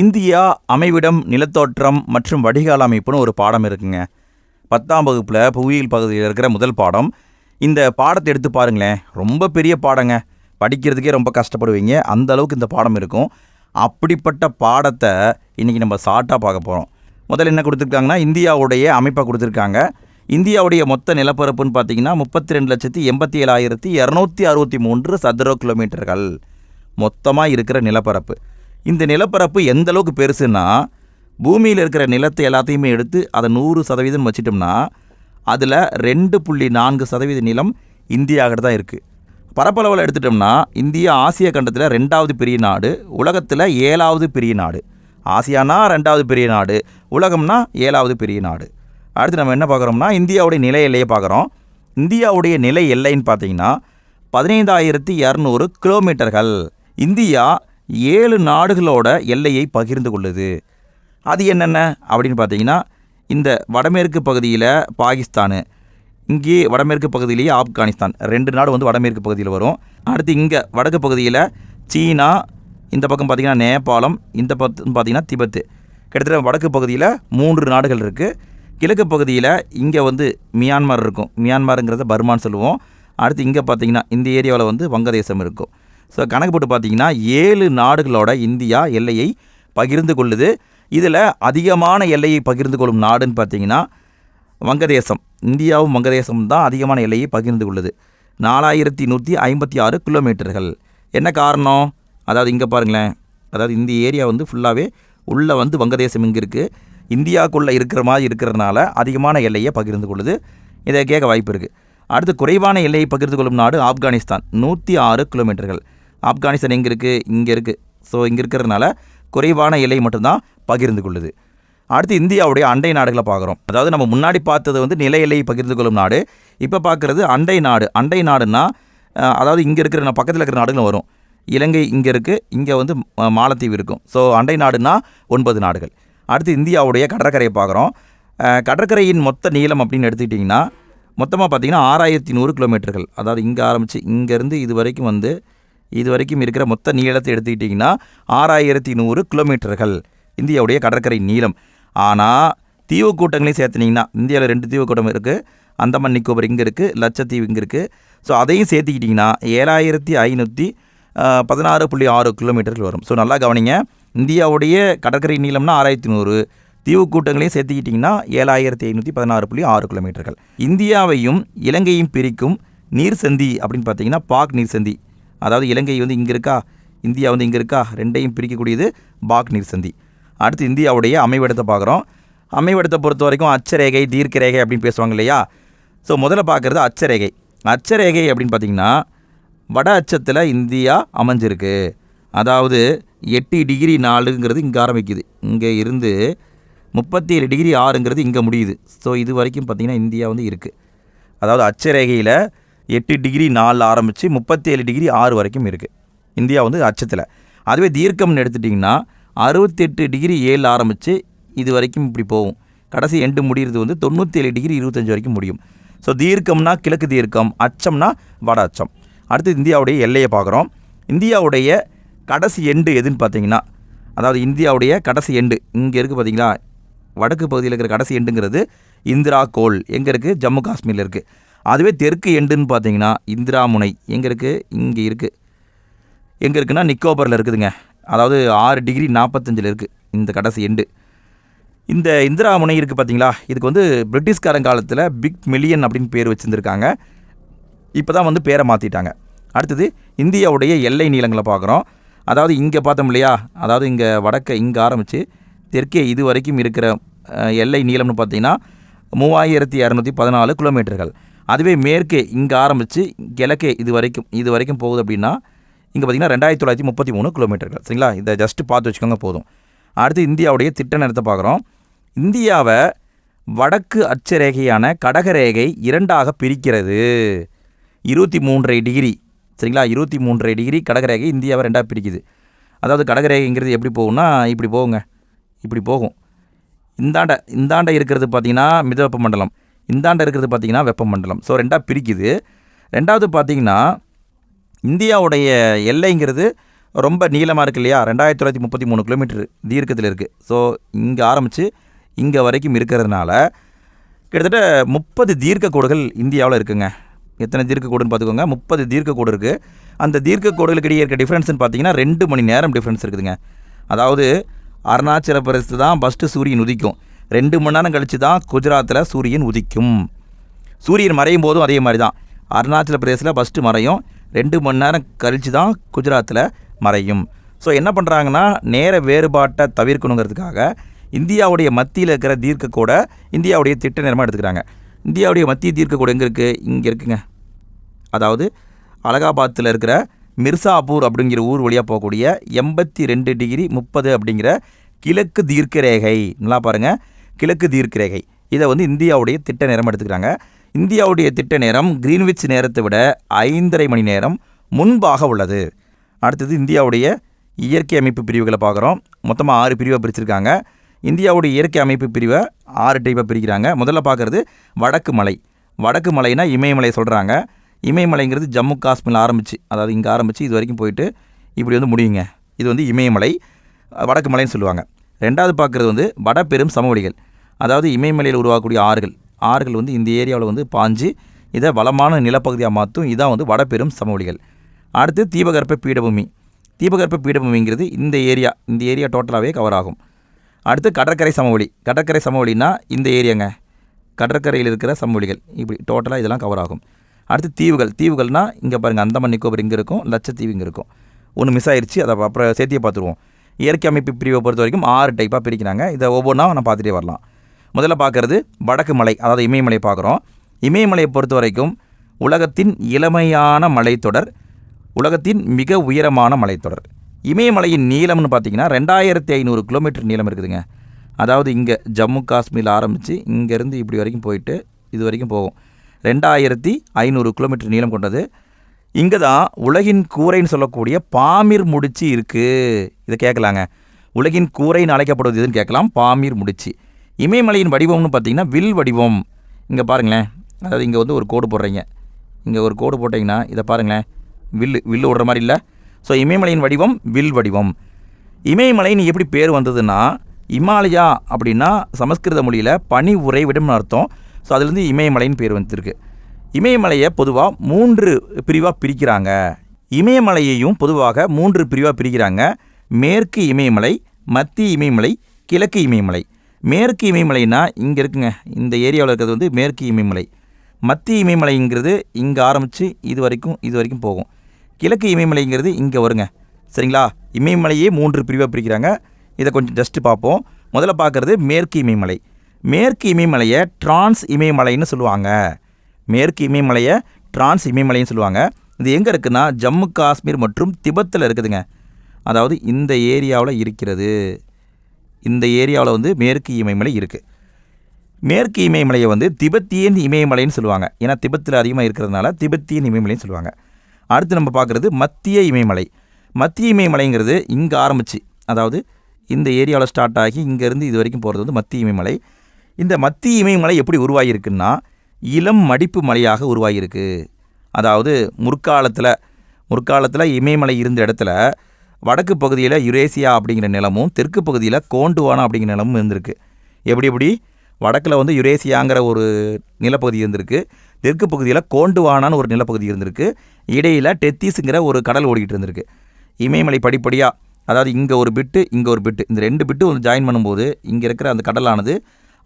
India அமைவிடம் நிலத்தோற்றம் மற்றும் வடிகால் அமைப்புன்னு ஒரு பாடம் இருக்குங்க. பத்தாம் வகுப்பில் புவியியல் பகுதியில் இருக்கிற முதல் பாடம். இந்த பாடத்தை எடுத்து பாருங்களேன். ரொம்ப பெரிய பாடங்க. படிக்கிறதுக்கே ரொம்ப கஷ்டப்படுவீங்க. அந்த அளவுக்கு இந்த பாடம் இருக்கும். அப்படிப்பட்ட பாடத்தை இன்றைக்கி நம்ம ஷார்ட்டாக பார்க்க போகிறோம் முதல்ல என்ன கொடுத்துருக்காங்கன்னா இந்தியாவுடைய அமைப்பை கொடுத்துருக்காங்க. இந்தியாவுடைய மொத்த நிலப்பரப்புன்னு பார்த்தீங்கன்னா முப்பத்தி ரெண்டு லட்சத்தி எண்பத்தி ஏழாயிரத்தி இரநூத்தி அறுபத்தி மூன்று சதுர கிலோமீட்டர்கள் மொத்தமாக இருக்கிற நிலப்பரப்பு. இந்த நிலப்பரப்பு எந்த அளவுக்கு பெருசுன்னா பூமியில் இருக்கிற நிலத்தை எல்லாத்தையுமே எடுத்து அதை நூறு சதவீதம் வச்சிட்டோம்னா அதில் ரெண்டு புள்ளி நான்கு சதவீத நிலம் இந்தியாகிட்ட தான் இருக்குது பரப்பளவில் எடுத்துட்டோம்னா இந்தியா ஆசிய கண்டத்தில் ரெண்டாவது பெரிய நாடு உலகத்தில் ஏழாவது பெரிய நாடு. ஆசியானா ரெண்டாவது பெரிய நாடு உலகம்னா ஏழாவது பெரிய நாடு. அடுத்து நம்ம என்ன பார்க்குறோம்னா இந்தியாவுடைய நிலை எல்லையை பார்க்குறோம். இந்தியாவுடைய நிலை எல்லைன்னு பார்த்தீங்கன்னா பதினைந்தாயிரத்தி இரநூறு கிலோமீட்டர்கள். இந்தியா ஏழு நாடுகளோட எல்லையை பகிர்ந்து கொள்ளுது. அது என்னென்ன? அப்படின்னு பார்த்தீங்கன்னா இந்த வடமேற்கு பகுதியில் பாகிஸ்தானு இங்கே வடமேற்கு பகுதியிலேயே ஆப்கானிஸ்தான். ரெண்டு நாடு வந்து வடமேற்கு பகுதியில் வரும். அடுத்து இங்கே வடக்கு பகுதியில் சீனா இந்த பக்கம் பார்த்திங்கன்னா நேபாளம் இந்த பக்கம் பார்த்திங்கன்னா திபெத்து. கிட்டத்தட்ட வடக்கு பகுதியில் மூன்று நாடுகள் இருக்குது கிழக்கு பகுதியில் இங்கே வந்து மியான்மர் இருக்கும். மியான்மருங்கிறத பர்மான்னு சொல்லுவோம். அடுத்து இங்கே பார்த்திங்கன்னா இந்த ஏரியாவில் வந்து வங்கதேசம் இருக்கும். ஸோ கணக்கு போட்டு பார்த்தீங்கன்னா ஏழு நாடுகளோட இந்தியா எல்லையை பகிர்ந்து கொள்ளுது. இதில் அதிகமான எல்லையை பகிர்ந்து கொள்ளும் நாடுன்னு பார்த்தீங்கன்னா வங்கதேசம். இந்தியாவும் வங்கதேசமும் தான் அதிகமான எல்லையை பகிர்ந்து கொள்ளுது. நாலாயிரத்தி நூற்றி ஐம்பத்தி ஆறு கிலோமீட்டர்கள். என்ன காரணம்? அதாவது இங்கே பாருங்களேன். அதாவது இந்த ஏரியா வந்து ஃபுல்லாகவே உள்ளே வந்து வங்கதேசம் இங்கே இருக்குது இந்தியாவுக்குள்ளே இருக்கிற மாதிரி இருக்கிறதுனால அதிகமான எல்லையை பகிர்ந்து கொள்ளுது. இதை கேட்க வாய்ப்பு இருக்குது அடுத்து குறைவான எல்லையை பகிர்ந்து கொள்ளும் நாடு ஆப்கானிஸ்தான். நூற்றி ஆறு கிலோமீட்டர்கள். ஆப்கானிஸ்தான் எங்கே இருக்குது இங்கே இருக்குது ஸோ இங்கே இருக்கிறதுனால குறைவான எல்லை மட்டும்தான் பகிர்ந்து கொள்ளுது. அடுத்து இந்தியாவுடைய அண்டை நாடுகளை பார்க்குறோம். அதாவது நம்ம முன்னாடி பார்த்தது வந்து நில எல்லையை பகிர்ந்து கொள்ளும் நாடு. இப்போ பார்க்குறது அண்டை நாடு. அண்டை நாடுன்னா அதாவது இங்கே இருக்கிற நா- பக்கத்தில் இருக்கிற நாடுகளும் வரும். இலங்கை இங்கே இருக்குது இங்கே வந்து மாலத்தீவு இருக்கும். ஸோ அண்டை நாடுனா ஒன்பது நாடுகள். அடுத்து இந்தியாவுடைய கடற்கரையை பார்க்குறோம். கடற்கரையின் மொத்த நீளம் அப்படின்னு எடுத்துக்கிட்டிங்கன்னா மொத்தமாக பார்த்தீங்கன்னா ஆறாயிரத்தி நூறு கிலோமீட்டர்கள். அதாவது இங்கே ஆரம்பித்து இங்கேருந்து இது வரைக்கும் வந்து இது வரைக்கும் இருக்கிற மொத்த நீளத்தை எடுத்துக்கிட்டிங்கன்னா ஆறாயிரத்தி நூறு கிலோமீட்டர்கள். இந்தியாவுடைய கடற்கரை நீளம். ஆனால் தீவு கூட்டங்களையும் சேர்த்துனீங்கன்னா இந்தியாவில் ரெண்டு தீவு கூட்டம் இருக்குது அந்தமான் நிக்கோபர் இங்கே இருக்குது லட்சத்தீவு இங்கே இருக்குது ஸோ அதையும் சேர்த்துக்கிட்டிங்கன்னா ஏழாயிரத்தி ஐநூற்றி பதினாறு புள்ளி ஆறு கிலோமீட்டர்கள் வரும். ஸோ நல்லா கவனிங்க. இந்தியாவுடைய கடற்கரை நீளம்னா ஆறாயிரத்தி நூறு. தீவு கூட்டங்களையும் சேர்த்துக்கிட்டிங்கன்னா ஏழாயிரத்தி ஐநூற்றி பதினாறு புள்ளி ஆறு கிலோமீட்டர்கள். இந்தியாவையும் இலங்கையும் பிரிக்கும் நீர் சந்தி அப்படின்னு பார்த்தீங்கன்னா பாக் நீர் சந்தி அதாவது இலங்கை வந்து இங்கே இருக்கா இந்தியா வந்து இங்கே இருக்கா ரெண்டையும் பிரிக்கக்கூடியது பாக் நீர் சந்தி அடுத்து இந்தியாவுடைய அமைவிடத்தை பார்க்குறோம். அமைவிடத்தை பொறுத்த வரைக்கும் அச்சரேகை தீர்க்கரேகை அப்படின்னு பேசுவாங்க இல்லையா? ஸோ முதல்ல பார்க்குறது அச்சரேகை. அச்சரேகை அப்படின்னு பார்த்தீங்கன்னா வட அச்சத்தில் இந்தியா அமைஞ்சிருக்கு. அதாவது எட்டு டிகிரி நாலுங்கிறது இங்கே ஆரம்பிக்குது. இங்கே இருந்து முப்பத்தி ஏழு டிகிரி ஆறுங்கிறது இங்கே முடியுது. ஸோ இது வரைக்கும் பார்த்திங்கன்னா இந்தியா வந்து இருக்குது அதாவது அச்சரேகையில் எட்டு டிகிரி நாலில் ஆரம்பித்து முப்பத்தேழு டிகிரி ஆறு வரைக்கும் இருக்குது இந்தியா வந்து அச்சத்தில். அதுவே தீர்க்கம்னு எடுத்துட்டிங்கன்னா அறுபத்தெட்டு டிகிரி ஏழு ஆரம்பித்து இது வரைக்கும் இப்படி போகும். கடைசி எண்டு முடிகிறது வந்து தொண்ணூற்றேழு டிகிரி இருபத்தஞ்சி வரைக்கும் முடியும். ஸோ தீர்க்கம்னா கிழக்கு தீர்க்கம் அச்சம்னா வட அச்சம். அடுத்து இந்தியாவுடைய எல்லையை பார்க்குறோம். இந்தியாவுடைய கடைசி எண்டு எதுன்னு பார்த்தீங்கன்னா அதாவது இந்தியாவுடைய கடைசி எண்டு இங்கே இருக்குது பார்த்தீங்களா? வடக்கு பகுதியில் இருக்கிற கடைசி எண்டுங்கிறது இந்திரா கோல். எங்கே இருக்குது ஜம்மு காஷ்மீரில் இருக்குது அதுவே தெற்கு எண்டுன்னு பார்த்தீங்கன்னா இந்திராமுனை. எங்கே இருக்குது இங்கே இருக்குது எங்கே இருக்குன்னா நிக்கோபரில் இருக்குதுங்க. அதாவது ஆறு டிகிரி நாற்பத்தஞ்சில் இருக்குது இந்த கடைசி எண்டு. இந்த இந்திரா முனை இருக்குது பார்த்தீங்களா? இதுக்கு வந்து பிரிட்டிஷ்காரன் காலத்தில் பிக் மில்லியன் அப்படின்னு பேர் வச்சுருந்துருக்காங்க. இப்போ தான் வந்து பேரை மாற்றிட்டாங்க அடுத்தது இந்தியாவுடைய எல்லை நீளங்களை பார்க்குறோம். அதாவது இங்கே பார்த்தோம் இல்லையா? அதாவது இங்கே வடக்க இங்கே ஆரம்பித்து தெற்கே இது வரைக்கும் இருக்கிற எல்லை நீளம்னு பார்த்தீங்கன்னா மூவாயிரத்தி இரநூத்தி பதினாலு கிலோமீட்டர்கள். அதுவே மேற்கே இங்கே ஆரம்பித்து கிழக்கே இது வரைக்கும் இது வரைக்கும் போகுது அப்படின்னா இங்கே பார்த்தீங்கன்னா ரெண்டாயிரத்தி தொள்ளாயிரத்தி முப்பத்தி மூணு கிலோமீட்டர்கள் சரிங்களா? இதை ஜஸ்ட்டு பார்த்து வச்சுக்கோங்க போதும். அடுத்து இந்தியாவுடைய திட்ட நேரத்தை பார்க்குறோம். இந்தியாவை வடக்கு அச்சரேகையான கடகரேகை இரண்டாக பிரிக்கிறது. இருபத்தி மூன்றரை டிகிரி. சரிங்களா? இருபத்தி மூன்றரை டிகிரி கடகரேகை இந்தியாவை ரெண்டாக பிரிக்குது. அதாவது கடகரேகைங்கிறது எப்படி போகும்னா இப்படி போகுங்க. இப்படி போகும். இந்தாண்ட இந்தாண்ட இருக்கிறது பார்த்தீங்கன்னா மிதவெப்ப மண்டலம். இந்தாண்ட இருக்கிறது பார்த்தீங்கன்னா வெப்பமண்டலம். ஸோ ரெண்டாக பிரிக்குது. ரெண்டாவது பார்த்தீங்கன்னா இந்தியாவுடைய எல்லைங்கிறது ரொம்ப நீளமாக இருக்கு இல்லையா? ரெண்டாயிரத்தி தொள்ளாயிரத்தி முப்பத்தி மூணு கிலோமீட்டர் தீர்க்கத்தில் இருக்குது ஸோ இங்கே ஆரம்பித்து இங்கே வரைக்கும் இருக்கிறதுனால கிட்டத்தட்ட முப்பது தீர்க்க கோடுகள் இந்தியாவில் இருக்குங்க. எத்தனை தீர்க்க கோடுன்னு பார்த்துக்கோங்க. முப்பது தீர்க்க கோடு இருக்குது அந்த தீர்க்க கோடுகளுக்கு இடையே இருக்க டிஃப்ரென்ஸ்னு பார்த்தீங்கன்னா ரெண்டு மணி நேரம் டிஃப்ரென்ஸ் இருக்குதுங்க. அதாவது அருணாச்சல பிரதேசத்து தான் ஃபஸ்ட்டு சூரியன் உதிக்கும். ரெண்டு மணி நேரம் கழித்து தான் குஜராத்தில் சூரியன் உதிக்கும். சூரியன் மறையும் போதும் அதே மாதிரி தான். அருணாச்சல பிரதேசில் ஃபஸ்ட்டு மறையும். ரெண்டு மணி நேரம் கழித்து தான் குஜராத்தில் மறையும். ஸோ என்ன பண்ணுறாங்கன்னா நேர வேறுபாட்டை தவிர்க்கணுங்கிறதுக்காக இந்தியாவுடைய மத்தியில் இருக்கிற தீர்க்கக்கூட இந்தியாவுடைய திட்ட நேரமாக எடுத்துக்கிறாங்க. இந்தியாவுடைய மத்திய தீர்க்க கூட எங்கே இருக்குது இங்கே இருக்குங்க. அதாவது அலகாபாத்தில் இருக்கிற மிர்சாபூர் அப்படிங்கிற ஊர் வழியாக போகக்கூடிய எண்பத்தி ரெண்டு டிகிரி முப்பது அப்படிங்கிற கிழக்கு தீர்க்க ரேகை. நல்லா பாருங்கள் கிழக்கு தீர்க்கரேகை இதை வந்து இந்தியாவுடைய திட்ட நேரம் எடுத்துக்கிறாங்க. இந்தியாவுடைய திட்ட நேரம் கிரீன்விச் நேரத்தை விட ஐந்தரை மணி நேரம் முன்பாக உள்ளது. அடுத்தது இந்தியாவுடைய இயற்கை அமைப்பு பிரிவுகளை பார்க்குறோம். மொத்தமாக ஆறு பிரிவை பிரிச்சிருக்காங்க. இந்தியாவுடைய இயற்கை அமைப்பு பிரிவை ஆறு டைப்பாக பிரிக்கிறாங்க. முதல்ல பார்க்குறது வடக்கு மலை. வடக்கு மலைனா இமயமலை சொல்கிறாங்க இமயமலைங்கிறது ஜம்மு காஷ்மீரில் ஆரம்பிச்சு அதாவது இங்கே ஆரம்பித்து இது வரைக்கும் போயிட்டு இப்படி வந்து முடியுங்க. இது வந்து இமயமலை வடக்கு மலைன்னு சொல்லுவாங்க. ரெண்டாவது பார்க்குறது வந்து வடபெரும் சமவெளிகள். அதாவது இமயமலையில் உருவாகக்கூடிய ஆறுகள். ஆறுகள் வந்து இந்த ஏரியாவில் வந்து பாஞ்சு இதை வளமான நிலப்பகுதியாக மாற்றும் இதான் வந்து வடபெரும் சமவெளிகள். அடுத்து தீபகற்ப பீடபூமி. தீபகற்ப பீடபூமிங்கிறது இந்த ஏரியா இந்த ஏரியா டோட்டலாகவே கவர் ஆகும். அடுத்து கடற்கரை சமவெளி. கடற்கரை சமவெளினா இந்த ஏரியாங்க. கடற்கரையில் இருக்கிற சமவெளிகள். இப்படி டோட்டலாக இதெல்லாம் கவர் ஆகும். அடுத்து தீவுகள். தீவுகள்னால் இங்கே பாருங்கள் அந்தமான் நிக்கோபர் இங்கே இருக்கும் லட்சத்தீவு இங்கே இருக்கும். ஒன்று மிஸ் ஆயிடுச்சு அதை அப்புறம் சேர்த்தியை பார்த்துருவோம். இயற்கை அமைப்பு பிரிவை பொறுத்த வரைக்கும் ஆறு டைப்பாக பிரிக்கிறாங்க. இதை ஒவ்வொன்றா நான் பார்த்துட்டே வரலாம். முதல்ல பார்க்குறது வடக்கு மலை அதாவது இமயமலை பார்க்குறோம். இமயமலையை பொறுத்த வரைக்கும் உலகத்தின் இளமையான மலைத்தொடர் உலகத்தின் மிக உயரமான மலைத்தொடர். இமயமலையின் நீளம்னு பார்த்தீங்கன்னா ரெண்டாயிரத்தி ஐநூறு கிலோமீட்டர் நீளம் இருக்குதுங்க. அதாவது இங்கே ஜம்மு காஷ்மீரில் ஆரம்பித்து இங்கேருந்து இப்படி வரைக்கும் போயிட்டு இது வரைக்கும் போகும். ரெண்டாயிரத்தி ஐநூறு கிலோமீட்டர் நீளம் கொண்டது. இங்கே தான் உலகின் கூரைன்னு சொல்லக்கூடிய பாமிர் முடிச்சு இருக்குது இதை கேட்கலாங்க. உலகின் கூரைன்னு அழைக்கப்படுவது எதுன்னு கேட்கலாம்? பாமீர் முடிச்சு. இமயமலையின் வடிவம்னு பார்த்தீங்கன்னா வில் வடிவம். இங்கே பாருங்களேன். அதாவது இங்கே வந்து ஒரு கோடு போடுறீங்க. இங்கே ஒரு கோடு போட்டிங்கன்னா இதை பாருங்களேன். வில்லு வில்லு விடுற மாதிரி இல்லை. ஸோ இமயமலையின் வடிவம் வில் வடிவம். இமயமலைன்னு எப்படி பேர் வந்ததுன்னா இமாலயா அப்படின்னா சமஸ்கிருத மொழியில் பனி உறைவிடம்னு அர்த்தம். ஸோ அதுலேருந்து இமயமலைன்னு பேர் வந்துருக்கு. இமயமலையை பொதுவாக மூன்று பிரிவாக பிரிக்கிறாங்க. இமயமலையையும் பொதுவாக மூன்று பிரிவாக பிரிக்கிறாங்க. மேற்கு இமயமலை மத்திய இமயமலை கிழக்கு இமயமலை. மேற்கு இமயமலைனா இங்கே இருக்குங்க. இந்த ஏரியாவில் இருக்கிறது வந்து மேற்கு இமயமலை. மத்திய இமயமலைங்கிறது இங்கே ஆரம்பித்து இது வரைக்கும் இது வரைக்கும் போகும். கிழக்கு இமயமலைங்கிறது இங்கே வருங்க. சரிங்களா? இமயமலையே மூன்று பிரிவாக பிரிக்கிறாங்க. இதை கொஞ்சம் ஜஸ்ட்டு பார்ப்போம். முதல்ல பார்க்குறது மேற்கு இமயமலை. மேற்கு இமயமலையை டிரான்ஸ் இமயமலைன்னு சொல்லுவாங்க. மேற்கு இமயமலையை டிரான்ஸ் இமயமலைன்னு சொல்லுவாங்க. இது எங்கே இருக்குன்னா ஜம்மு காஷ்மீர் மற்றும் திபெத்தில் இருக்குதுங்க. அதாவது இந்த ஏரியாவில் இருக்கிறது. இந்த ஏரியாவில் வந்து மேற்கு இமயமலை இருக்குது மேற்கு இமயமலையை வந்து திபெத்தியன் இமயமலைன்னு சொல்லுவாங்க. ஏன்னா திபெத்தில் அதிகமாக இருக்கிறதுனால திபெத்தியன் இமயமலைன்னு சொல்லுவாங்க. அடுத்து நம்ம பார்க்குறது மத்திய இமயமலை. மத்திய இமயமலைங்கிறது இங்கே ஆரம்பிச்சு. அதாவது இந்த ஏரியாவில் ஸ்டார்ட் ஆகி இங்கேருந்து இது வரைக்கும் போகிறது வந்து மத்திய இமயமலை. இந்த மத்திய இமயமலை எப்படி உருவாகியிருக்குன்னா இளம் மடிப்பு மலையாக உருவாகியிருக்கு. அதாவது முற்காலத்தில் முற்காலத்தில் இமயமலை இருந்த இடத்துல வடக்கு பகுதியில் யுரேசியா அப்படிங்கிற நிலமும் தெற்கு பகுதியில் கோண்டுவானா அப்படிங்கிற நிலமும் இருந்திருக்கு. எப்படி எப்படி? வடக்கில் வந்து யுரேசியாங்கிற ஒரு நிலப்பகுதி இருந்திருக்கு. தெற்கு பகுதியில் கோண்டுவானான்னு ஒரு நிலப்பகுதி இருந்திருக்கு. இடையில் டெத்திஸுங்கிற ஒரு கடல் ஓடிக்கிட்டு இருந்திருக்கு. இமயமலை படிப்படியாக அதாவது இங்கே ஒரு பிட்டு இங்கே ஒரு பிட்டு இந்த ரெண்டு பிட்டு வந்து ஜாயின் பண்ணும்போது இங்கே இருக்கிற அந்த கடலானது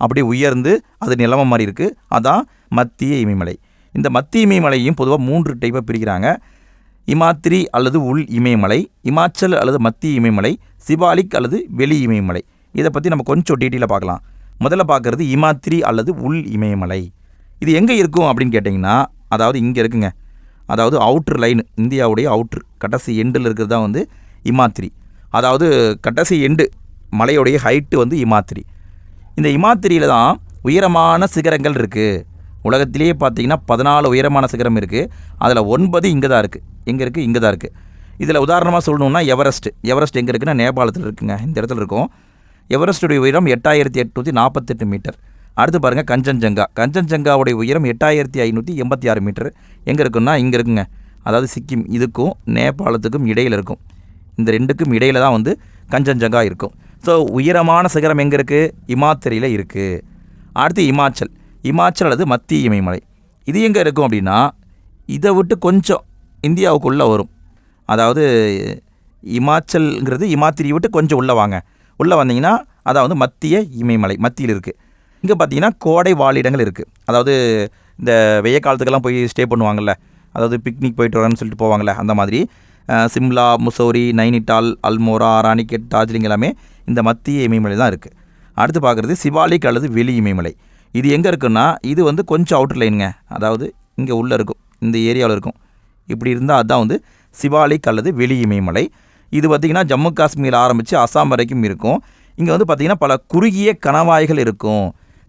அப்படியே உயர்ந்து அது நிலம மாதிரி இருக்குது அதான் மத்திய இமயமலை. இந்த மத்திய இமயமலையும் பொதுவாக மூன்று டைப்பாக பிரிக்கிறாங்க. இமாத்திரி அல்லது உள் இமயமலை இமாச்சல் அல்லது மத்திய இமயமலை சிபாலிக் அல்லது வெளி இமயமலை. இதை பற்றி நம்ம கொஞ்சம் டீட்டெயிலாக பார்க்கலாம். முதல்ல பார்க்குறது இமாத்திரி அல்லது உள் இமயமலை. இது எங்கே இருக்கும் அப்படின்னு கேட்டிங்கன்னா அதாவது இங்கே இருக்குங்க. அதாவது அவுட்ரு லைன் இந்தியாவுடைய அவுட்ரு கடைசி எண்டில் இருக்கிறது தான் வந்து இமாத்திரி. அதாவது கடைசி எண்டு மலையுடைய ஹைட்டு வந்து இமாத்திரி. இந்த இமாத்திரியில் தான் உயரமான சிகரங்கள் இருக்குது உலகத்திலேயே பார்த்தீங்கன்னா பதினாலு உயரமான சிகரம் இருக்குது அதில் ஒன்பது இங்கே தான் இருக்குது எங்கே இருக்குது இங்கே தான் இருக்குது இதில் உதாரணமாக சொல்லணுன்னா எவரெஸ்ட். எவரெஸ்ட் எங்கே இருக்குன்னா நேபாளத்தில் இருக்குங்க. இந்த இடத்துல இருக்கும். எவரெஸ்டுடைய உயரம் எட்டாயிரத்தி எட்நூற்றி நாற்பத்தெட்டு மீட்டர். அடுத்து பாருங்கள் கஞ்சன்ஜங்கா. கஞ்சன்ஜங்காவுடைய உயரம் எட்டாயிரத்தி ஐநூற்றி எண்பத்தி ஆறு மீட்டர். எங்கே இருக்குன்னா இங்கே இருக்குங்க. அதாவது சிக்கிம். இதுக்கும் நேபாளத்துக்கும் இடையில் இருக்கும். இந்த ரெண்டுக்கும் இடையில தான் வந்து கஞ்சன்ஜங்கா இருக்கும். ஸோ உயரமான சிகரம் எங்கே இருக்குது இமாத்திரையில் இருக்குது அடுத்து இமாச்சல். இமாச்சல் அல்லது மத்திய இமயமலை. இது எங்கே இருக்கும் அப்படின்னா இதை விட்டு கொஞ்சம் இந்தியாவுக்குள்ளே வரும். அதாவது இமாச்சல்ங்கிறது இமாத்திரியை விட்டு கொஞ்சம் உள்ளே வாங்க. உள்ளே வந்தீங்கன்னா அதாவது மத்திய இமயமலை மத்தியில் இருக்குது இங்கே பார்த்தீங்கன்னா கோடை வாழிடங்கள் இருக்குது அதாவது இந்த வெய்ய காலத்துக்கெல்லாம் போய் ஸ்டே பண்ணுவாங்கள்ல அதாவது பிக்னிக் போயிட்டு வரேன்னு சொல்லிட்டு போவாங்கள்ல அந்த மாதிரி. சிம்லா முசோரி நைனிட்டால் அல்மோரா ராணிகெட் டார்ஜிலிங் எல்லாமே இந்த மத்திய இமயமலை தான் இருக்குது அடுத்து பார்க்குறது சிவாலிக் அல்லது வெளி இமயமலை. இது எங்கே இருக்குன்னா இது வந்து கொஞ்சம் அவுட்டர் லைனுங்க அதாவது இங்கே உள்ளே இருக்கும். இந்த ஏரியாவில் இருக்கும். இப்படி இருந்தால் அதுதான் வந்து சிவாலிக் அல்லது வெளி இமயமலை. இது பார்த்திங்கன்னா ஜம்மு காஷ்மீர் ஆரம்பித்து அசாம் வரைக்கும் இருக்கும். இங்கே வந்து பார்த்திங்கன்னா பல குறுகிய கணவாய்கள் இருக்கும்.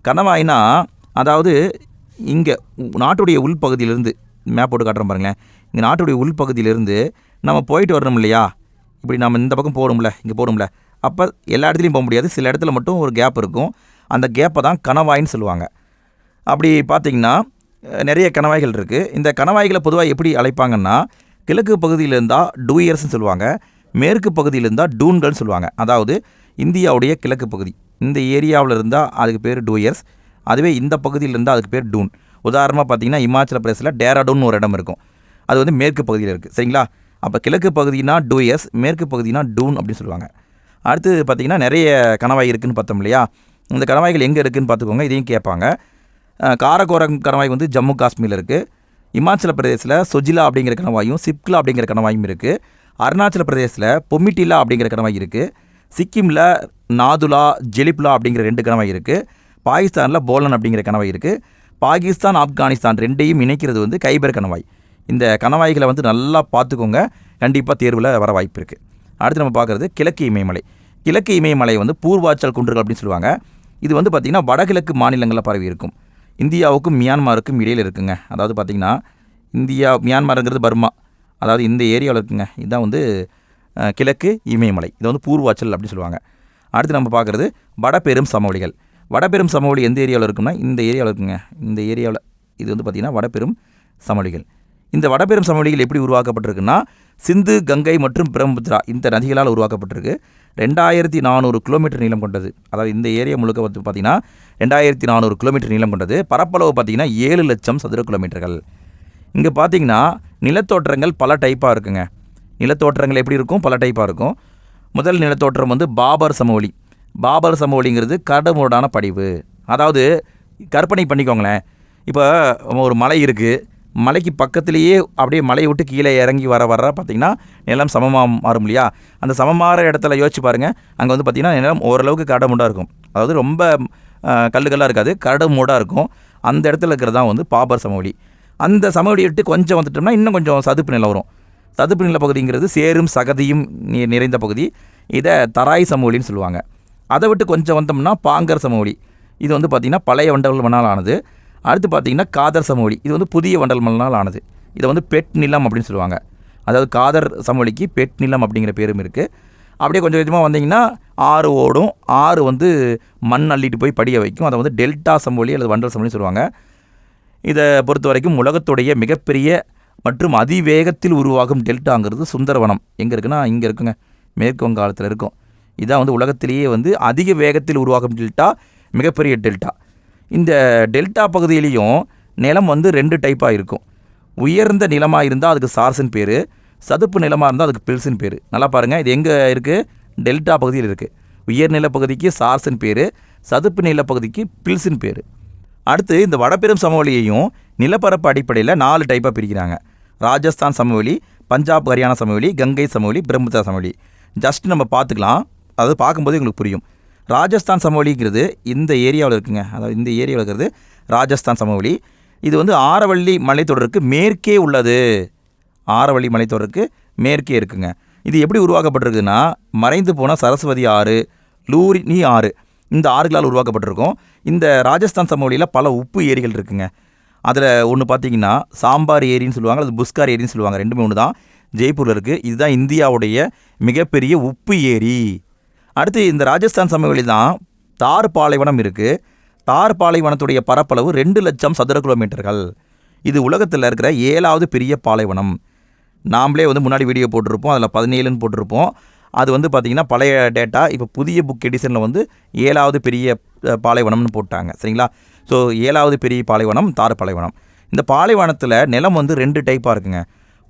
கணவாய்னா அதாவது இங்கே நாட்டுடைய உள்பகுதியிலிருந்து மேப் போட்டு காட்டுறேன் பாருங்களேன். இங்கே நாட்டுடைய உள்பகுதியிலிருந்து நம்ம போயிட்டு வரணும் இல்லையா? இப்படி நம்ம இந்த பக்கம் போகணும்ல இங்கே போகணும்ல அப்போ எல்லா இடத்துலையும் போக முடியாது. சில இடத்துல மட்டும் ஒரு கேப் இருக்கும். அந்த கேப்பை தான் கணவாய்ன்னு சொல்லுவாங்க. அப்படி பார்த்தீங்கன்னா நிறைய கணவாய்கள் இருக்குது இந்த கணவாய்களை பொதுவாக எப்படி அழைப்பாங்கன்னா கிழக்கு பகுதியில் இருந்தால் டூயர்ஸ்னு சொல்லுவாங்க. மேற்கு பகுதியில் இருந்தால் டூன்கள்னு சொல்லுவாங்க. அதாவது இந்தியாவுடைய கிழக்கு பகுதி. இந்த ஏரியாவில் இருந்தால் அதுக்கு பேர் டூயர்ஸ். அதுவே இந்த பகுதியில் இருந்தால் அதுக்கு பேர் டூன். உதாரணமாக பார்த்தீங்கன்னா இமாச்சல பிரதேசில் டேராடூன் ஒரு இடம் இருக்கும். அது வந்து மேற்கு பகுதியில் இருக்குது சரிங்களா? அப்போ கிழக்கு பகுதினா டூஎஸ் மேற்கு பகுதினா டூன் அப்படின்னு சொல்லுவாங்க. அடுத்து பார்த்திங்கன்னா நிறைய கணவாய் இருக்குதுன்னு பார்த்தோம் இல்லையா? இந்த கணவாய்கள் எங்கே இருக்குதுன்னு பார்த்துக்கோங்க இதையும் கேட்பாங்க. காரகோரம் கணவாய் வந்து ஜம்மு காஷ்மீரில் இருக்குது இமாச்சல பிரதேசில் சொஜிலா அப்படிங்கிற கணவாயும் சிப்லா அப்படிங்கிற கணவாயும் இருக்குது அருணாச்சல பிரதேசில் பொமிட்டிலா அப்படிங்கிற கணவாய் இருக்குது சிக்கிமில் நாதுலா ஜெலிப்லா அப்படிங்கிற ரெண்டு கணவாய் இருக்குது பாகிஸ்தானில் போலன் அப்படிங்கிற கணவாய் இருக்குது பாகிஸ்தான் ஆப்கானிஸ்தான் ரெண்டையும் இணைக்கிறது வந்து கைபர் கணவாய். இந்த கணவாய்களை வந்து நல்லா பார்த்துக்கோங்க. கண்டிப்பாக தேர்வில் வர வாய்ப்பு இருக்குது அடுத்து நம்ம பார்க்குறது கிழக்கு இமயமலை. கிழக்கு இமயமலை வந்து பூர்வாச்சல் குன்றுகள் அப்படின்னு சொல்லுவாங்க. இது வந்து பார்த்திங்கன்னா வடகிழக்கு மாநிலங்களில் பரவி இருக்கும். இந்தியாவுக்கும் மியான்மாருக்கும் இடையில் இருக்குங்க. அதாவது பார்த்திங்கன்னா இந்தியா மியான்மாருங்கிறது பர்மா. அதாவது இந்த ஏரியாவில் இருக்குங்க. இதுதான் வந்து கிழக்கு இமயமலை. இது வந்து பூர்வாச்சல் அப்படின்னு சொல்லுவாங்க. அடுத்து நம்ம பார்க்குறது வடபெரும் சமவெளிகள். வடபெரும் சமவெளி எந்த ஏரியாவில் இருக்குன்னா இந்த ஏரியாவில் இருக்குங்க. இந்த ஏரியாவில் இது வந்து பார்த்திங்கன்னா வடபெரும் சமவெளிகள். இந்த வடபெரும் சமவெளிகள் எப்படி உருவாக்கப்பட்டிருக்குன்னா சிந்து கங்கை மற்றும் பிரம்மபுத்திரா இந்த நதிகளால் உருவாக்கப்பட்டிருக்கு. ரெண்டாயிரத்தி நானூறு கிலோமீட்டர் நீளம் கொண்டது. அதாவது இந்த ஏரியா முழுக்க வந்து பார்த்திங்கன்னா ரெண்டாயிரத்தி நானூறு கிலோமீட்டர் நீளம் கொண்டது. பரப்பளவு பார்த்திங்கன்னா ஏழு லட்சம் சதுர கிலோமீட்டர்கள். இங்கே பார்த்தீங்கன்னா நிலத்தோற்றங்கள் பல டைப்பாக இருக்குங்க. நிலத்தோற்றங்கள் எப்படி இருக்கும்? பல டைப்பாக இருக்கும். முதல் நிலத்தோற்றம் வந்து பாபர் சமவெளி. பாபர் சமவெளிங்கிறது கரடுமுரடான படிவு. அதாவது கற்பனை பண்ணிக்கோங்களேன். இப்போ ஒரு மலை இருக்குது மலைக்கு பக்கத்துலேயே அப்படியே மலையை விட்டு கீழே இறங்கி வர வர பார்த்திங்கன்னா நிலம் சமமாக மாறும் இல்லையா? அந்த சமமாகிற இடத்துல யோசிச்சு பாருங்கள் அங்கே வந்து பார்த்திங்கன்னா நிலம் ஓரளவுக்கு கரடுமுடாக இருக்கும். அதாவது ரொம்ப கல்லுகளாக இருக்காது கரடுமுடாக இருக்கும். அந்த இடத்துல இருக்கிறது தான் வந்து பாபர் சமவெளி. அந்த சமவெளி விட்டு கொஞ்சம் வந்துட்டோம்னா இன்னும் கொஞ்சம் சதுப்பு நிலம் வரும். சதுப்பு நில பகுதிங்கிறது சேரும் சகதியும் நிறைந்த பகுதி. இதை தராய் சமவெளின்னு சொல்லுவாங்க. அதை விட்டு கொஞ்சம் வந்தோம்னா பாங்கர் சமவெளி. இது வந்து பார்த்திங்கன்னா பழைய வண்டல் மணால் ஆனது. அடுத்து பார்த்திங்கன்னா காதர் சமவெளி. இது வந்து புதிய வண்டல்மல்னால் ஆனது. இதை வந்து பெட் நிலம் அப்படின்னு சொல்லுவாங்க. அதாவது காதர் சமவெளிக்கு பெட் நிலம் அப்படிங்கிற பேரும் இருக்குது அப்படியே கொஞ்சம் கொஞ்சமாக வந்தீங்கன்னா ஆறு ஓடும். ஆறு வந்து மண் அள்ளிட்டு போய் படிய வைக்கும். அதை வந்து டெல்டா சமவெளி அல்லது வண்டல் சமவெளி சொல்லுவாங்க. இதை பொறுத்த வரைக்கும் உலகத்துடைய மிகப்பெரிய மற்றும் அதிவேகத்தில் உருவாகும் டெல்டாங்கிறது சுந்தரவனம். எங்கே இருக்குன்னா இங்கே இருக்குங்க. மேற்கு வங்காளத்தில் இருக்கும். இதான் வந்து உலகத்திலேயே வந்து அதிக வேகத்தில் உருவாகும் டெல்டா மிகப்பெரிய டெல்டா. இந்த டெல்டா பகுதியிலையும் நிலம் வந்து ரெண்டு டைப்பாக இருக்கும். உயர்ந்த நிலமாக இருந்தால் அதுக்கு சார்ஸ்னு பேர் சதுப்பு நிலமாக இருந்தால் அதுக்கு பில்ஸ்னு பேர். நல்லா பாருங்கள் இது எங்கே இருக்குது டெல்டா பகுதியில் இருக்குது உயர்நில பகுதிக்கு சார்ஸ்னு பேர் சதுப்பு நிலப்பகுதிக்கு பகுதிக்கு பேர். அடுத்து இந்த வடபெரும் சமவெளியையும் நிலப்பரப்பு அடிப்படையில் நாலு டைப்பாக பிரிக்கிறாங்க. ராஜஸ்தான் சமவெளி பஞ்சாப் ஹரியானா சமவெளி கங்கை சமவெளி பிரம்மபுத்திரா சமவெளி. ஜஸ்ட் நம்ம பார்த்துக்கலாம். அது பார்க்கும்போது உங்களுக்கு புரியும். ராஜஸ்தான் சமவெளிங்கிறது இந்த ஏரியாவில் இருக்குங்க. அதாவது இந்த ஏரியாவில் இருக்கிறது ராஜஸ்தான் சமவெளி. இது வந்து ஆரவள்ளி மலைத்தொடருக்கு மேற்கே உள்ளது. ஆரவள்ளி மலைத்தொடருக்கு மேற்கே இருக்குங்க. இது எப்படி உருவாக்கப்பட்டிருக்குன்னா மறைந்து போன சரஸ்வதி ஆறு லூரினி ஆறு இந்த ஆறுகளால் உருவாக்கப்பட்டிருக்கும். இந்த ராஜஸ்தான் சமவெளியில் பல உப்பு ஏரிகள் இருக்குங்க. அதில் ஒன்று பார்த்தீங்கன்னா சாம்பார் ஏரின்னு சொல்லுவாங்க அது புஸ்கார் ஏரின்னு சொல்லுவாங்க ரெண்டுமே ஒன்று தான் ஜெய்ப்பூரில் இருக்குது இதுதான் இந்தியாவுடைய மிகப்பெரிய உப்பு ஏரி. அடுத்து இந்த ராஜஸ்தான் சமவெளி தான் தார் பாலைவனம் இருக்குது தார் பாலைவனத்துடைய பரப்பளவு ரெண்டு லட்சம் சதுர கிலோமீட்டர்கள். இது உலகத்தில் இருக்கிற ஏழாவது பெரிய பாலைவனம். நாம்ளே வந்து முன்னாடி வீடியோ போட்டிருப்போம் அதில் பதினேழுன்னு போட்டிருப்போம். அது வந்து பார்த்திங்கன்னா பழைய டேட்டா இப்போ புதிய புக் எடிஷனில் வந்து ஏழாவது பெரிய பாலைவனம்னு போட்டாங்க. சரிங்களா? ஸோ ஏழாவது பெரிய பாலைவனம் தார் பாலைவனம். இந்த பாலைவனத்தில் நிலம் வந்து ரெண்டு டைப்பாக இருக்குங்க.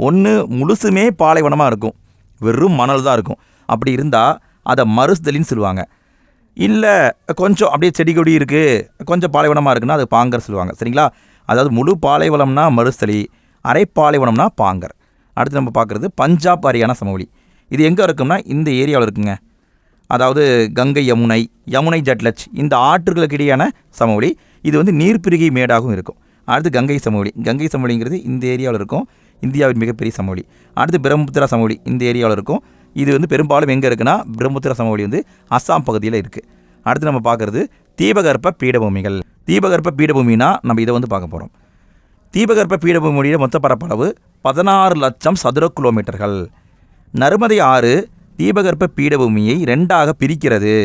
ஒன்று முழுசுமே பாலைவனமாக இருக்கும். வெறும் மணல் தான் இருக்கும். அப்படி இருந்தால் அதை மறுசுதலின்னு சொல்லுவாங்க. இல்லை கொஞ்சம் அப்படியே செடி கொடி இருக்குது கொஞ்சம் பாலைவனமாக இருக்குன்னா அது பாங்கர் சொல்லுவாங்க. சரிங்களா? அதாவது முழு பாலைவனம்னா மறுசலி அரை பாலைவனம்னா பாங்கர். அடுத்து நம்ம பார்க்குறது பஞ்சாப் ஹரியானா சமவெளி. இது எங்கே இருக்கும்னா இந்த ஏரியாவில் இருக்குங்க. அதாவது கங்கை யமுனை யமுனை ஜட்லட்ச் இந்த ஆற்றுகளுக்கு இடையான சமவெளி. இது வந்து நீர்ப்பிரிகை மேடாகவும் இருக்கும். அடுத்து கங்கை சமவெளி. கங்கை சமவெளிங்கிறது இந்த ஏரியாவில் இருக்கும். இந்தியாவின் மிகப்பெரிய சமவெளி. அடுத்து பிரம்மபுத்திரா சமவெளி இந்த ஏரியாவில் இருக்கும். இது வந்து பெரும்பாலும் எங்கே இருக்குன்னா பிரம்மபுத்திர சமவெளி வந்து அஸ்ஸாம் பகுதியில் இருக்குது அடுத்து நம்ம பார்க்குறது தீபகற்ப பீடபூமிகள். தீபகற்ப பீடபூமினா நம்ம இதை வந்து பார்க்க போகிறோம் தீபகற்ப பீடபூமியுடைய மொத்த பரப்பளவு பதினாறு லட்சம் சதுர கிலோமீட்டர்கள். நர்மதை ஆறு தீபகற்ப பீடபூமியை ரெண்டாக பிரிக்கிறது.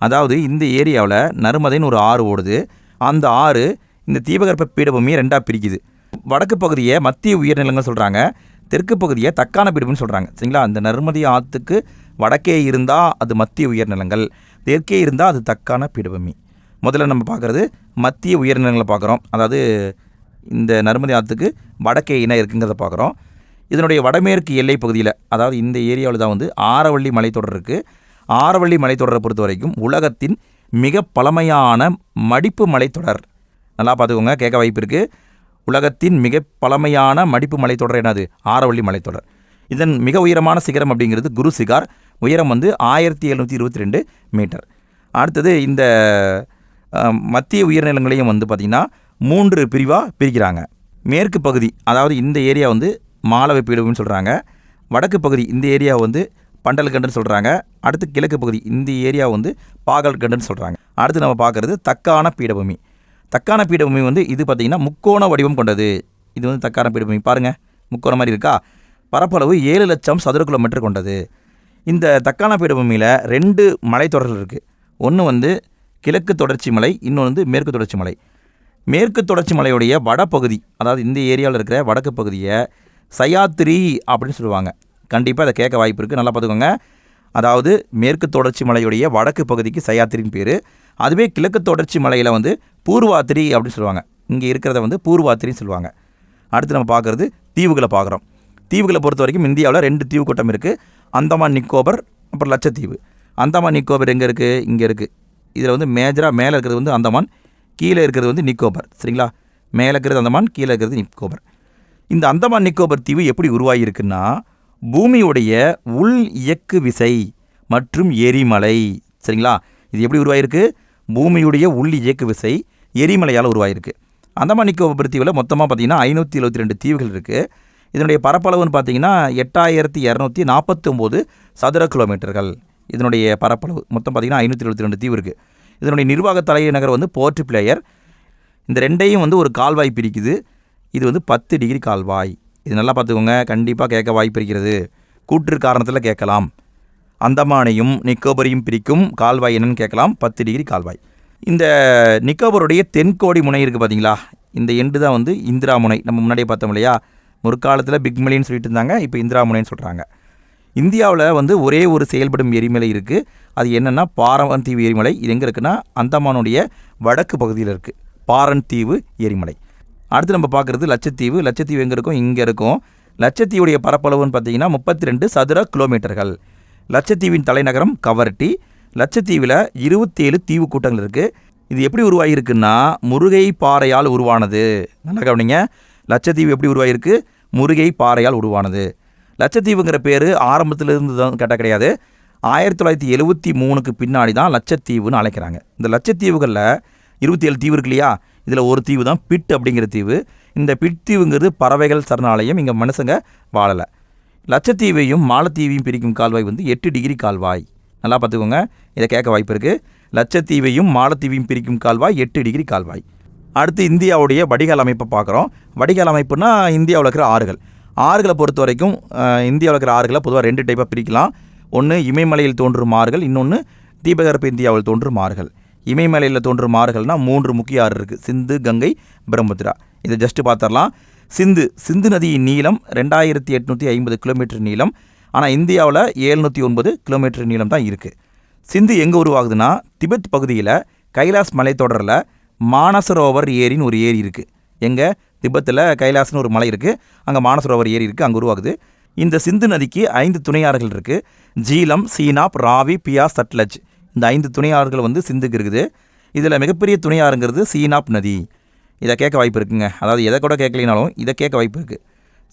அதாவது இந்த ஏரியாவில் நர்மதைன்னு ஒரு ஆறு ஓடுது. அந்த ஆறு இந்த தீபகற்ப பீடபூமியை ரெண்டாக பிரிக்குது. வடக்கு பகுதியை மத்திய உயர்நிலங்கள் சொல்கிறாங்க தெற்கு பகுதியை தக்கான பீடபூமின்னு சொல்கிறாங்க சரிங்களா? அந்த நர்மதி ஆற்றுக்கு வடக்கே இருந்தால் அது மத்திய உயர்நிலங்கள் தெற்கே இருந்தால் அது தக்கான பீடபூமி முதல்ல நம்ம பார்க்குறது மத்திய உயர்நிலங்களை பார்க்குறோம். அதாவது இந்த நர்மதி ஆற்றுக்கு வடக்கே என்ன இருக்குங்கிறத பார்க்குறோம். இதனுடைய வடமேற்கு எல்லை பகுதியில் அதாவது இந்த ஏரியாவில் தான் வந்து ஆரவள்ளி மலைத்தொடர் இருக்குது ஆரவள்ளி மலைத்தொடரை பொறுத்த வரைக்கும் உலகத்தின் மிக பழமையான மடிப்பு மலைத்தொடர். நல்லா பார்த்துக்கோங்க கேட்க வாய்ப்பு இருக்குது உலகத்தின் மிக பழமையான மடிப்பு மலைத்தொடர் என்னது? ஆரவள்ளி மலைத்தொடர். இதன் மிக உயரமான சிகரம் அப்படிங்கிறது குரு சிகார். உயரம் வந்து ஆயிரத்தி எழுநூற்றி இருபத்தி ரெண்டு மீட்டர். அடுத்தது இந்த மத்திய உயர்நிலங்களையும் வந்து பார்த்திங்கன்னா மூன்று பிரிவாக பிரிக்கிறாங்க. மேற்கு பகுதி அதாவது இந்த ஏரியா வந்து மாலவை பீடபூமின்னு சொல்கிறாங்க வடக்கு பகுதி இந்த ஏரியா வந்து பண்டல்கண்டுன்னு சொல்கிறாங்க அடுத்து கிழக்கு பகுதி இந்த ஏரியா வந்து பாகல்கண்டுன்னு சொல்கிறாங்க அடுத்து நம்ம பார்க்குறது தக்கான பீடபூமி. தக்கான பீடபூமி வந்து இது பார்த்திங்கன்னா முக்கோண வடிவம் கொண்டது. இது வந்து தக்கான பீடபூமி. பாருங்கள் முக்கோண மாதிரி இருக்கா? பரப்பளவு ஏழு லட்சம் சதுர கிலோமீட்டர் கொண்டது. இந்த தக்கான பீடபூமியில் ரெண்டு மலைத்தொடர்கள் இருக்குது ஒன்று வந்து கிழக்கு தொடர்ச்சி மலை இன்னொன்று வந்து மேற்கு தொடர்ச்சி மலை. மேற்கு தொடர்ச்சி மலையுடைய வடப்பகுதி அதாவது இந்த ஏரியாவில் இருக்கிற வடக்கு பகுதியை சயாத்திரி அப்படின்னு சொல்லுவாங்க. கண்டிப்பாக அதை கேட்க வாய்ப்பு இருக்குது நல்லா பார்த்துக்கோங்க. அதாவது மேற்கு தொடர்ச்சி மலையுடைய வடக்கு பகுதிக்கு சயாத்திரின்னு பேர். அதுவே கிழக்கு தொடர்ச்சி மலையில் வந்து பூர்வாத்திரி அப்படின்னு சொல்லுவாங்க. இங்கே இருக்கிறத வந்து பூர்வாத்திரின்னு சொல்லுவாங்க. அடுத்து நம்ம பார்க்குறது தீவுகளை பார்க்குறோம். தீவுகளை பொறுத்த வரைக்கும் இந்தியாவில் ரெண்டு தீவு கூட்டம் இருக்குது அந்தமான் நிக்கோபர் அப்புறம் லட்சத்தீவு. அந்தமான் நிக்கோபர் எங்கே இருக்குது இங்கே இருக்குது இதில் வந்து மேஜராக மேலே இருக்கிறது வந்து அந்தமான் கீழே இருக்கிறது வந்து நிக்கோபர். சரிங்களா? மேலே இருக்கிறது அந்தமான் கீழே இருக்கிறது நிக்கோபர். இந்த அந்தமான் நிக்கோபர் தீவு எப்படி உருவாகியிருக்குன்னா பூமியுடைய உள் இயக்கு விசை மற்றும் எரிமலை. சரிங்களா? இது எப்படி உருவாயிருக்கு? பூமியுடைய உள்ளி இயக்கு விசை எரிமலையால் உருவாகிருக்கு அந்தமான் நிக்கோபர் தீவில் மொத்தமாக பார்த்தீங்கன்னா ஐநூற்றி எழுபத்தி ரெண்டு தீவுகள் இருக்குது இதனுடைய பரப்பளவுன்னு பார்த்தீங்கன்னா எட்டாயிரத்தி இரநூத்தி நாற்பத்தொம்போது சதுர கிலோமீட்டர்கள். இதனுடைய பரப்பளவு மொத்தம் பார்த்தீங்கன்னா ஐநூற்றி எழுபத்தி ரெண்டு தீவு இருக்குது இதனுடைய நிர்வாக தலைநகர் வந்து போர்ட் பிளேயர். இந்த ரெண்டையும் வந்து ஒரு கால்வாய் பிரிக்குது. இது வந்து பத்து டிகிரி கால்வாய். இது நல்லா பார்த்துக்கோங்க கண்டிப்பாக கேட்க வாய்ப்பு இருக்கிறது. கூற்று காரணத்தில் கேட்கலாம். அந்தமானையும் நிக்கோபரையும் பிரிக்கும் கால்வாய் என்னன்னு கேட்கலாம். பத்து டிகிரி கால்வாய். இந்த நிக்கோபருடைய தென்கோடி முனை இருக்குது பார்த்தீங்களா இந்த எண்டு தான் வந்து இந்திரா முனை. நம்ம முன்னாடியே பார்த்தோம் இல்லையா? முற்காலத்தில் பிக்மலின்னு சொல்லிட்டு இருந்தாங்க இப்போ இந்திரா முனைன்னு சொல்கிறாங்க இந்தியாவில் வந்து ஒரே ஒரு செயல்படும் எரிமலை இருக்குது அது என்னென்னா பாரவன் தீவு எரிமலை. இது எங்கே இருக்குன்னா அந்தமானுடைய வடக்கு பகுதியில் இருக்குது பாரன் தீவு எரிமலை. அடுத்து நம்ம பார்க்குறது லட்சத்தீவு. லட்சத்தீவு எங்கே இருக்கும்? இங்கே இருக்கும். லட்சத்தீவுடைய பரப்பளவுன்னு பார்த்தீங்கன்னா முப்பத்தி ரெண்டு சதுர கிலோமீட்டர்கள். லட்சத்தீவின் தலைநகரம் கவர்ட்டி. லட்சத்தீவில் இருபத்தேழு தீவு கூட்டங்கள் இருக்குது இது எப்படி உருவாகியிருக்குன்னா முருகை பாறையால் உருவானது. நல்லா கவனிங்க. லட்சத்தீவு எப்படி உருவாகிருக்கு முருகை பாறையால் உருவானது. லட்சத்தீவுங்கிற பேர் ஆரம்பத்திலிருந்து தான் கேட்டால் கிடையாது. ஆயிரத்தி தொள்ளாயிரத்தி எழுபத்தி மூணுக்கு பின்னாடி தான் லட்சத்தீவுன்னு அழைக்கிறாங்க. இந்த லட்சத்தீவுகளில் இருபத்தி ஏழு தீவு இருக்கு இல்லையா? இதில் ஒரு தீவு தான் பிட் அப்படிங்கிற தீவு. இந்த பிட் தீவுங்கிறது பறவைகள் சரணாலயம். இங்கே மனுஷங்க வாழலை. லட்சத்தீவையும் மாலத்தீவையும் பிரிக்கும் கால்வாய் வந்து எட்டு டிகிரி கால்வாய். நல்லா பார்த்துக்கோங்க. இதை கேட்க வாய்ப்பு இருக்குது லட்சத்தீவையும் மாலத்தீவையும் பிரிக்கும் கால்வாய் எட்டு டிகிரி கால்வாய். அடுத்து இந்தியாவுடைய வடிகால் அமைப்பை பார்க்குறோம். வடிகால் அமைப்புனா இந்தியாவில் இருக்கிற ஆறுகள். ஆறுகளை பொறுத்த வரைக்கும் இந்தியாவில் இருக்கிற ஆறுகளை பொதுவாக ரெண்டு டைப்பாக பிரிக்கலாம். ஒன்று இமயமலையில் தோன்றும் ஆறுகள் இன்னொன்று தீபகற்ப இந்தியாவில் தோன்றும் ஆறுகள். இமயமலையில் தோன்றும் ஆறுகள்னால் மூன்று முக்கிய ஆறு இருக்குது சிந்து கங்கை பிரம்மபுத்திரா. இதை ஜஸ்ட்டு பார்த்துடலாம். சிந்து சிந்து நதியின் நீளம் ரெண்டாயிரத்தி எட்நூற்றி ஐம்பது கிலோமீட்டர் நீளம். ஆனால் இந்தியாவில் ஏழ்நூற்றி ஒன்பது கிலோமீட்டர் நீளம் தான் இருக்குது சிந்து எங்கே உருவாகுதுன்னா திபெத் பகுதியில் கைலாஸ் மலைத்தொடரில் மானசரோவர் ஏரின்னு ஒரு ஏரி இருக்குது எங்கே? திபெத்தில் கைலாஸ்னு ஒரு மலை இருக்குது அங்கே மானசரோவர் ஏரி இருக்குது அங்கே உருவாகுது. இந்த சிந்து நதிக்கு ஐந்து துணையாறுகள் இருக்குது ஜீலம் சீனாப் ராவி பியா சட்லஜ். இந்த ஐந்து துணையாறுகள் வந்து சிந்துக்கு இருக்குது. இதில் மிகப்பெரிய துணையாறுங்கிறது சீனாப் நதி. இதை கேட்க வாய்ப்பு இருக்குங்க. அதாவது எதை கூட கேட்கலினாலும் இதை கேட்க வாய்ப்பு இருக்குது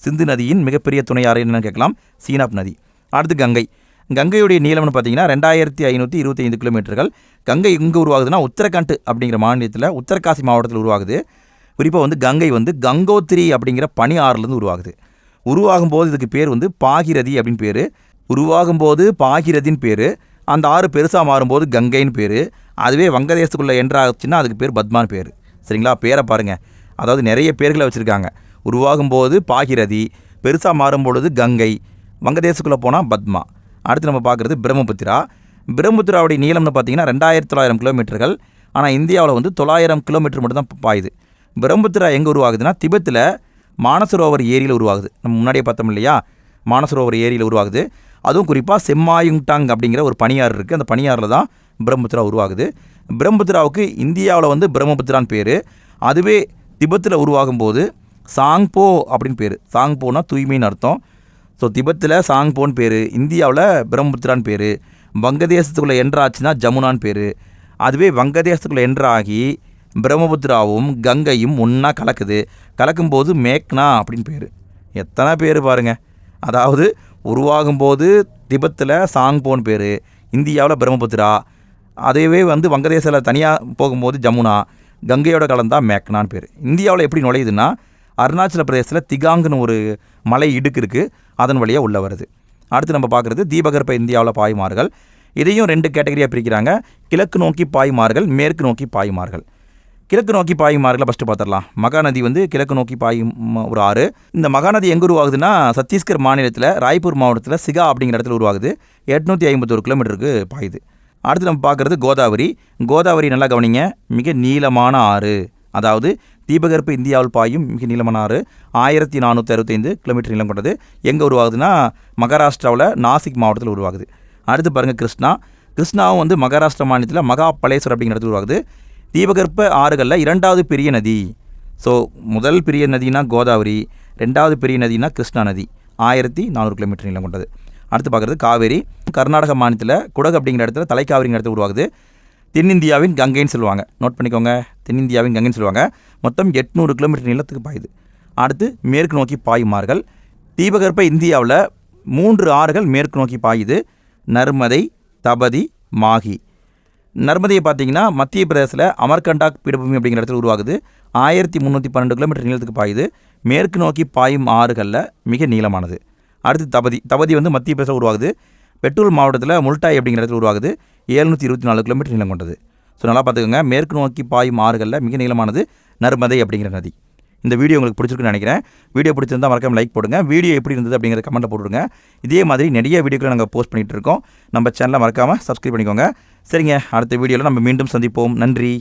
சிந்து நதியின் மிகப்பெரிய துணையாறு என்னன்னு கேட்கலாம். சீனாப் நதி. அடுத்து கங்கை. கங்கையுடைய நீளம்னு பார்த்தீங்கன்னா ரெண்டாயிரத்தி ஐநூற்றி இருபத்தி ஐந்து கிலோமீட்டர்கள் கங்கை இங்கே உருவாகுதுன்னா உத்தரகாண்ட் அப்படிங்கிற மாநிலத்தில் உத்தரகாசி மாவட்டத்தில் உருவாகுது. குறிப்பாக வந்து கங்கை வந்து கங்கோத்திரி அப்படிங்கிற பனி ஆறுலேருந்து உருவாகுது. உருவாகும் போது இதுக்கு பேர் வந்து பாகிரதி அப்படின்னு பேர். உருவாகும் போது பாகிரதின்னு பேர். அந்த ஆறு பெருசாக மாறும்போது கங்கைன்னு பேர். அதுவே வங்கதேசத்துக்குள்ளே என்ட்ராச்சுன்னா அதுக்கு பேர் பத்மான்னு பேர். சரிங்களா? பேரை பாருங்கள் அதாவது நிறைய பேர்களை வச்சுருக்காங்க. உருவாகும் போது பாகிரதி பெருசாக மாறும் பொழுது கங்கை வங்கதேசக்குள்ளே போனால் பத்மா. அடுத்து நம்ம பார்க்குறது பிரம்மபுத்திரா. பிரம்மபுத்திராவுடைய நீளம்னு பார்த்தீங்கன்னா ரெண்டாயிரத்தி தொள்ளாயிரம் கிலோமீட்டர்கள். ஆனால் இந்தியாவில் வந்து தொள்ளாயிரம் கிலோமீட்டர் மட்டும் தான் பாயுது. பிரம்மபுத்திரா எங்கே உருவாகுதுன்னா திபெத்தில் மானசரோவர் ஏரியில் உருவாகுது. நம்ம முன்னாடியே பார்த்தோம் இல்லையா? மானசரோவர் ஏரியில் உருவாகுது. அதுவும் குறிப்பாக செம்மாயுங்டாங் அப்படிங்கிற ஒரு பணியார் இருக்குது அந்த பணியாரில் தான் பிரம்மபுத்திரா உருவாகுது. பிரம்மபுத்திராவுக்கு இந்தியாவில் வந்து பிரம்மபுத்திரான்னு பேர். அதுவே திபெத்தில் உருவாகும் போது சாங்போ அப்படின்னு பேர். சாங்போனா தூய்மைன்னு அர்த்தம். ஸோ திபெத்தில் சாங்போன்னு பேர் இந்தியாவில் பிரம்மபுத்திரான்னு பேர். வங்கதேசத்துக்குள்ளே என்ட்ராச்சுன்னா ஜமுனான்னு பேர். அதுவே வங்கதேசத்துக்குள்ளே என்ட்ராகி பிரம்மபுத்திராவும் கங்கையும் ஒன்றா கலக்குது. கலக்கும்போது மேக்னா அப்படின்னு பேர். எத்தனை பேர் பாருங்க. அதாவது உருவாகும்போது திபத்தில் திபெத்தில் சாங்போன் பேர் இந்தியாவில் பிரம்மபுத்திரா அதுவே வந்து வங்கதேசத்தில் தனியாக போகும்போது ஜமுனா கங்கையோட கலந்தா மேக்னான்னு பேர். இந்தியாவில் எப்படி நுழையுதுன்னா அருணாச்சல பிரதேசத்தில் திகாங்குன்னு ஒரு மலை இடுக்கு இருக்குது அதன் வழியாக உள்ளே வருது. அடுத்து நம்ம பார்க்குறது தீபகற்ப இந்தியாவில் பாய்மார்கள். இதையும் ரெண்டு கேட்டகரியாக பிரிக்கிறாங்க. கிழக்கு நோக்கி பாய்மார்கள் மேற்கு நோக்கி பாய்மார்கள். கிழக்கு நோக்கி பாயுமார்களை ஃபஸ்ட்டு பார்த்துடலாம் மகாநதி வந்து கிழக்கு நோக்கி பாயும் ஒரு ஆறு. இந்த மகாநதி எங்கே உருவாகுதுன்னா சத்தீஸ்கர் மாநிலத்தில் ராய்ப்பூர் மாவட்டத்தில் சிகா அப்படிங்கிற இடத்துல உருவாகுது. எட்நூற்றி ஐம்பத்தோரு கிலோமீட்டருக்கு பாயுது. அடுத்து நம்ம பார்க்குறது கோதாவரி. கோதாவரி நல்லா கவனிங்க. மிக நீளமான ஆறு. அதாவது தீபகற்ப இந்தியாவில் பாயும் மிக நீளமான ஆறு. ஆயிரத்தி நானூற்றி அறுபத்தைந்து கிலோமீட்டர் நீளம் கொண்டது. எங்கே உருவாகுதுன்னா மகாராஷ்டிராவில் நாசிக் மாவட்டத்தில் உருவாகுது. அடுத்து பாருங்கள் கிருஷ்ணா. கிருஷ்ணாவும் வந்து மகாராஷ்டிரா மாநிலத்தில் மகாபலேஸ்வர் அப்படிங்கிற இடத்துல உருவாகுது. தீபகற்ப ஆறுகளில் இரண்டாவது பெரிய நதி. ஸோ முதல் பெரிய நதினா கோதாவரி. ரெண்டாவது பெரிய நதினா கிருஷ்ணா நதி. ஆயிரத்தி நானூறு கிலோமீட்டர் நீளம் கொண்டது. அடுத்து பார்க்குறது காவேரி. கர்நாடக மாநிலத்தில் குடகு அப்படிங்கிற இடத்துல தலைக்காவிரிங்கிற இடத்துல உருவாகுது. தென்னிந்தியாவின் கங்கைன்னு சொல்லுவாங்க. நோட் பண்ணிக்கோங்க. தென்னிந்தியாவின் கங்கைன்னு சொல்லுவாங்க. மொத்தம் எட்நூறு கிலோமீட்டர் நீளத்துக்கு பாயுது. அடுத்து மேற்கு நோக்கி பாயுமார்கள். தீபகற்ப இந்தியாவில் மூன்று ஆறுகள் மேற்கு நோக்கி பாயுது. நர்மதை தபதி மாகி நர்மதையை பார்த்தீங்கன்னா மத்திய பிரதேசத்தில் அமர்கண்டாக் பீடபூமி அப்படிங்கிற இடத்துல உருவாகுது. ஆயிரத்தி முந்நூற்றி பன்னெண்டு கிலோமீட்டர் நீளத்துக்கு பாயுது. மேற்கு நோக்கி பாயும் ஆறுகளில் மிக நீளமானது. அடுத்து தபதி. தபதி வந்து மத்திய பிரதேசம் உருவாகுது. பெட்ரோல் மாவட்டத்தில் முல்டாய் அப்படிங்கிற இடத்துல உருவாகுது. ஏழ்நூற்றி இருபத்தி நாலு கிலோமீட்டர் நீளம் கொண்டது. ஸோ நல்லா பார்த்துக்கோங்க. மேற்கு நோக்கி பாயும் ஆறுகளில் மிக நீளமானது நர்மதை அப்படிங்கிற நதி. இந்த வீடியோ உங்களுக்கு பிடிச்சிருக்குன்னு நினைக்கிறேன். வீடியோ பிடிச்சிருந்தா மறக்காம லைக் போடுங்க. வீடியோ எப்படி இருந்தது அப்படிங்கிற கமெண்ட்டில் போட்டுருங்க. இதே மாதிரி நிறைய வீடியோக்களை நாங்கள் போஸ்ட் பண்ணிகிட்டு இருக்கோம். நம்ம சேனலை மறக்காமல் சப்ஸ்கிரைப் பண்ணிக்கோங்க. சரிங்க. அடுத்த வீடியோவில் நம்ம மீண்டும் சந்திப்போம். நன்றி.